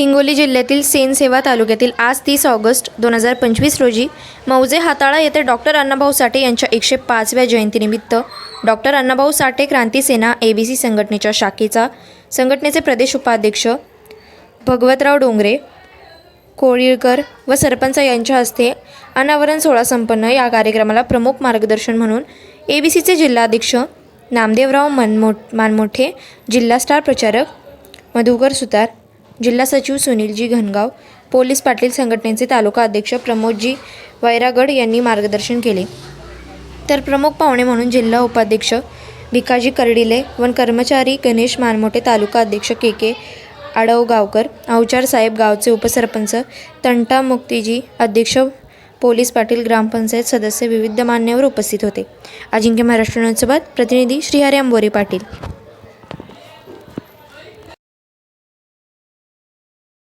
हिंगोली जिल्ह्यातील सेनसेवा तालुक्यातील आज तीस ऑगस्ट दोन हजार पंचवीस रोजी मौजे हाताळा येथे डॉक्टर अण्णाभाऊ साठे यांच्या एकशे पाचव्या जयंतीनिमित्त doctor Annabhau Sathe Kranti Sena A B C संघटनेच्या शाखेचा संघटनेचे प्रदेश उपाध्यक्ष भगवतराव डोंगरे कोळीळकर व सरपंच यांच्या हस्ते अनावरण सोहळा संपन्न. या कार्यक्रमाला प्रमुख मार्गदर्शन म्हणून ए बी सीचे जिल्हाध्यक्ष नामदेवराव मनमो मानमोठे जिल्हा स्टार प्रचारक मधुकर सुतार जिल्हा सचिव सुनीलजी घनगाव पोलीस पाटील संघटनेचे तालुका अध्यक्ष प्रमोदजी वैरागड यांनी मार्गदर्शन केले. तर प्रमुख पाहुणे म्हणून जिल्हा उपाध्यक्ष भिकाजी कर्डिले वन कर्मचारी गणेश मानमोटे तालुका अध्यक्ष के के आडवगावकर अवचार साहेब गावचे उपसरपंच तंटा मुक्तीजी अध्यक्ष पोलीस पाटील ग्रामपंचायत सदस्य विविध मान्यवर उपस्थित होते. अजिंक्य महाराष्ट्र न्यूजसोबत प्रतिनिधी श्रीहरी अंबोरे पाटील.